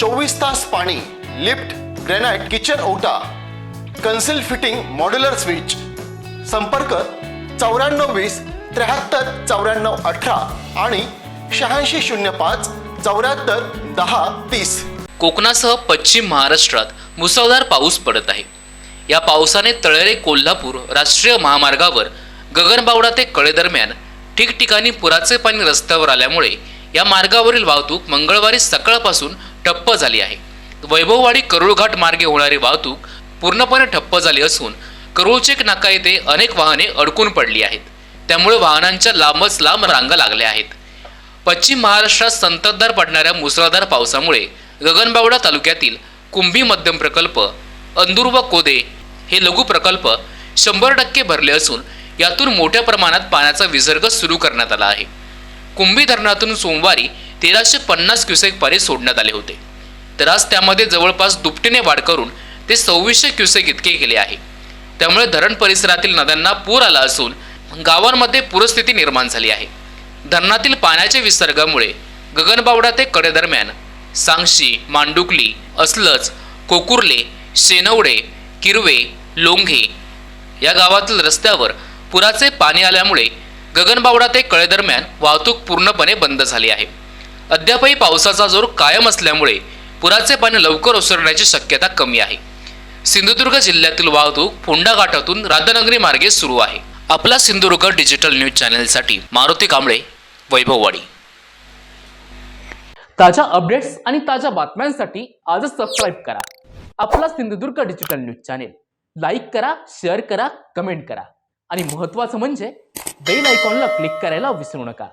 चोवीस तास पाणी लिफ्ट ग्रेनाइट किचन ओटा कन्सिल फिटिंग मॉड्युलर स्विच. संपर्क चौऱ्याण्णव वीस त्र्याहत्तर चौऱ्याण्णव अठरा आणि शहाऐंशी शून्य पाच चौऱ्याहत्तर दहा तीस. कोकणासह पश्चिम महाराष्ट्रात मुसळधार पाऊस पडत आहे. या पावसाने तळेरे कोल्हापूर राष्ट्रीय महामार्गावर गगनबावडा ते कळे दरम्यान ठिकठिकाणी पुराचे पाणी रस्त्यावर आल्यामुळे या मार्गावरील वाहतूक मंगळवारी सकाळपासून ठप्प झाली आहे. वैभववाडी करुळघाट मार्गे होणारी वाहतूक पूर्णपणे ठप्प झाली असून करुळचेक नाका येथे अनेक वाहने अडकून पडली आहेत. त्यामुळे वाहनांच्या लांबच लांब रांगा लागल्या आहेत. पश्चिम महाराष्ट्रात संततधार पडणाऱ्या मुसळधार पावसामुळे गगनबावडा तालुक्यातील कुंभी मध्यम प्रकल्प अंदूर व कोदे हे लघु प्रकल्प शंभर टक्के भरले असून यातून मोठ्या प्रमाणात पाण्याचा विसर्ग सुरू करण्यात आला आहे. कुंभी धरणातून सोमवारी तेराशे पन्नास क्युसेक पारे सोडण्यात आले होते. तर आज त्यामध्ये जवळपास दुपटीने वाढ करून ते सव्वीसशे क्युसेक इतके केले आहे. त्यामुळे धरण परिसरातील नद्यांना पूर आला असून गावांमध्ये पूरस्थिती निर्माण झाली आहे. धरणातील पाण्याच्या विसर्गामुळे गगनबावडा ते कडेदरम्यान सांगशी मांडुकली असलच कोकुर्ले शेनवडे किरवे लोंघे या गावातील रस्त्यावर पुराचे पाणी आल्यामुळे गगनबावडा ते कळेदरम्यान वाहतूक पूर्णपणे बंद झाली आहे. अद्यापही पावसाचा जोर कायम असल्यामुळे पुराचे पाणी लवकर ओसरण्याची शक्यता कमी आहे. सिंधुदुर्ग जिल्ह्यातील वाहतूक फोंडा घाटातून राधानगरी मार्गे सुरू आहे. आपला सिंधुदुर्ग डिजिटल न्यूज चॅनलसाठी मारुती कांबळे वैभववाडी. ताज्या अपडेट्स आणि ताज्या बातम्यांसाठी आजच सबस्क्राईब करा. आपला Sindhudurg digital news channel. Like करा शेअर करा कमेंट करा. आणि महत्त्वाचं म्हणजे बेल आयकॉनला क्लिक करायला विसरू नका.